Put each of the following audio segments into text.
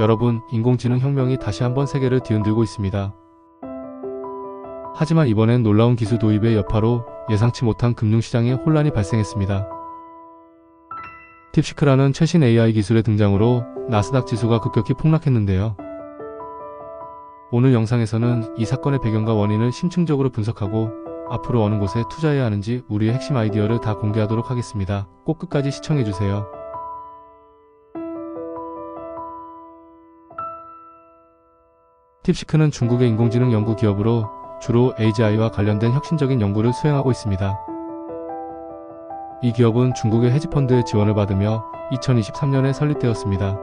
여러분, 인공지능 혁명이 다시 한번 세계를 뒤흔들고 있습니다. 하지만 이번엔 놀라운 기술 도입의 여파로 예상치 못한 금융시장에 혼란이 발생했습니다. 팁시크라는 최신 AI 기술의 등장으로 나스닥 지수가 급격히 폭락했는데요. 오늘 영상에서는 이 사건의 배경과 원인을 심층적으로 분석하고 앞으로 어느 곳에 투자해야 하는지 우리의 핵심 아이디어를 다 공개하도록 하겠습니다. 꼭 끝까지 시청해주세요. 팁시크는 중국의 인공지능 연구 기업으로 주로 AGI와 관련된 혁신적인 연구를 수행하고 있습니다. 이 기업은 중국의 헤지펀드의 지원을 받으며 2023년에 설립되었습니다.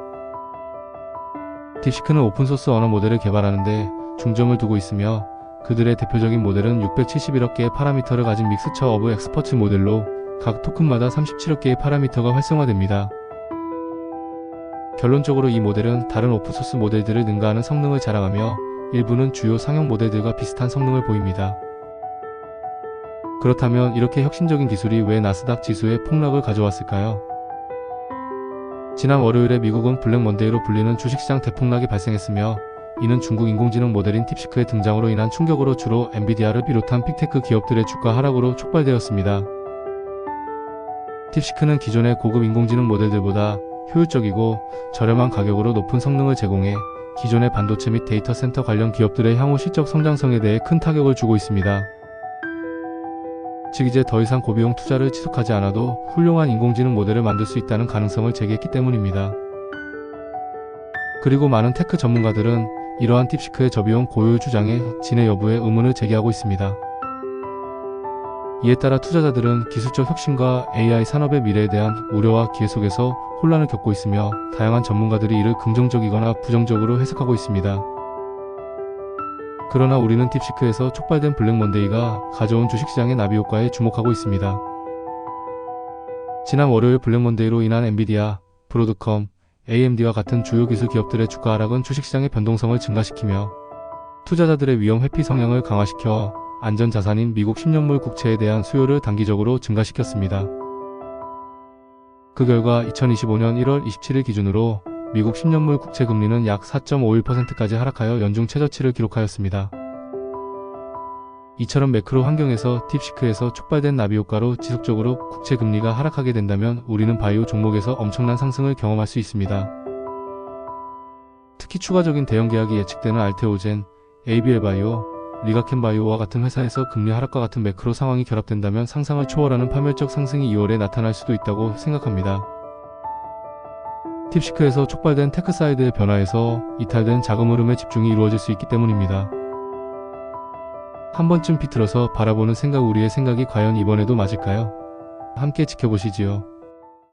딥시크는 오픈소스 언어 모델을 개발하는데 중점을 두고 있으며 그들의 대표적인 모델은 671억 개의 파라미터를 가진 믹스처 오브 엑스퍼트 모델로 각 토큰마다 37억 개의 파라미터가 활성화됩니다. 결론적으로 이 모델은 다른 오픈소스 모델들을 능가하는 성능을 자랑하며 일부는 주요 상용 모델들과 비슷한 성능을 보입니다. 그렇다면 이렇게 혁신적인 기술이 왜 나스닥 지수에 폭락을 가져왔을까요? 지난 월요일에 미국은 블랙 먼데이로 불리는 주식시장 대폭락이 발생했으며 이는 중국 인공지능 모델인 팁시크의 등장으로 인한 충격으로 주로 엔비디아를 비롯한 픽테크 기업들의 주가 하락으로 촉발되었습니다. 팁시크는 기존의 고급 인공지능 모델들보다 효율적이고 저렴한 가격으로 높은 성능을 제공해 기존의 반도체 및 데이터 센터 관련 기업들의 향후 실적 성장성에 대해 큰 타격을 주고 있습니다. 즉 이제 더 이상 고비용 투자를 지속하지 않아도 훌륭한 인공지능 모델을 만들 수 있다는 가능성을 제기했기 때문입니다. 그리고 많은 테크 전문가들은 이러한 팁시크의 저비용 고효율 주장에 진의 여부에 의문을 제기하고 있습니다. 이에 따라 투자자들은 기술적 혁신과 AI 산업의 미래에 대한 우려와 기회 속에서 혼란을 겪고 있으며 다양한 전문가들이 이를 긍정적이거나 부정적으로 해석하고 있습니다. 그러나 우리는 팁시크에서 촉발된 블랙 먼데이가 가져온 주식시장의 나비 효과에 주목하고 있습니다. 지난 월요일 블랙 먼데이로 인한 엔비디아, 브로드컴, AMD와 같은 주요 기술 기업들의 주가 하락은 주식시장의 변동성을 증가시키며 투자자들의 위험 회피 성향을 강화시켜 안전 자산인 미국 10년물 국채에 대한 수요를 단기적으로 증가시켰습니다. 그 결과 2025년 1월 27일 기준으로 미국 10년물 국채 금리는 약 4.51%까지 하락하여 연중 최저치를 기록하였습니다. 이처럼 매크로 환경에서 팁시크에서 촉발된 나비 효과로 지속적으로 국채 금리가 하락하게 된다면 우리는 바이오 종목에서 엄청난 상승을 경험할 수 있습니다. 특히 추가적인 대형 계약이 예측되는 알테오젠, ABL 바이오, 리가켄 바이오와 같은 회사에서 금리 하락과 같은 매크로 상황이 결합된다면 상상을 초월하는 파멸적 상승이 2월에 나타날 수도 있다고 생각합니다. 팁시크에서 촉발된 테크사이드의 변화에서 이탈된 자금 흐름의 집중이 이루어질 수 있기 때문입니다. 한 번쯤 비틀어서 바라보는 생각 우리의 생각이 과연 이번에도 맞을까요? 함께 지켜보시지요.